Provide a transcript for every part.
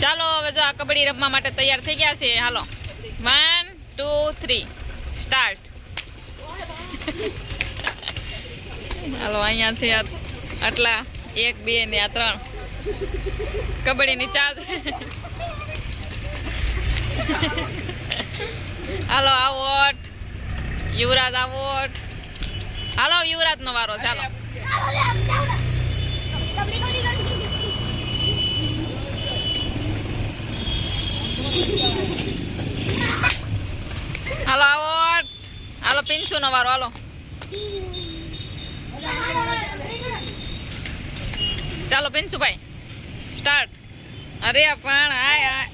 ચાલો, હવે જો આ કબડ્ડી રમવા માટે તૈયાર થઈ ગયા છે હાલો. વન ટુ થ્રી સ્ટાર્ટ હાલો, અહીંયા છે આટલા એક, બે ને આ ત્રણ. કબડ્ડીની ચાર હાલો આવોટ યુવરાજ આવોટ હાલો યુવરાજ નો વારો ચાલો હાલો આવોટ હાલો પિન્સુ નો વારો હાલો. ચાલો પિન્સુભાઈ સ્ટાર્ટ અરે પણ આય હાય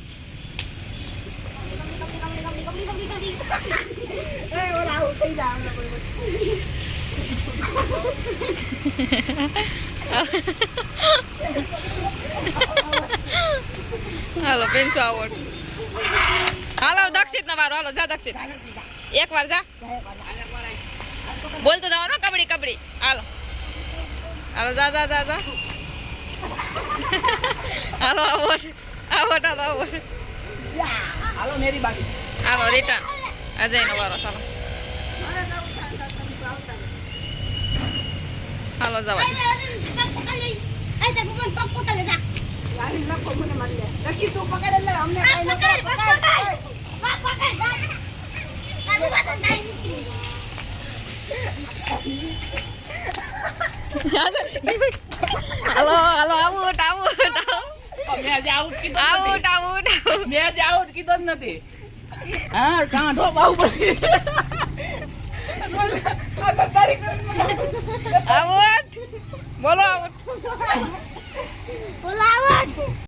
હાલો પિન્સુ આવોટ હાલો દક્ષિત નો વારો હાલો જા દક્ષિત. એક વાર જા. બોલતો જવાનો કબડી કબડી હાલો. હાલો જા જા જા જા. હાલો આવો આવો હાલો આવો હાલો મેરી બાકી હાલો રિટર્ન અજય નો વારો ચાલો. હાલો જવા મારી લે પકડ અમને કરે પકડ. હાલો હાલો આઉટ આઉટ આજે આઉટ કીધો જ આઉટ નથી. આઉટ મેં આઉટ કીધો જ નથી હા સાંઢો બાહુબલી આ ગદ્દારી કરીને આઉટ બોલો આઉટ બોલાવટ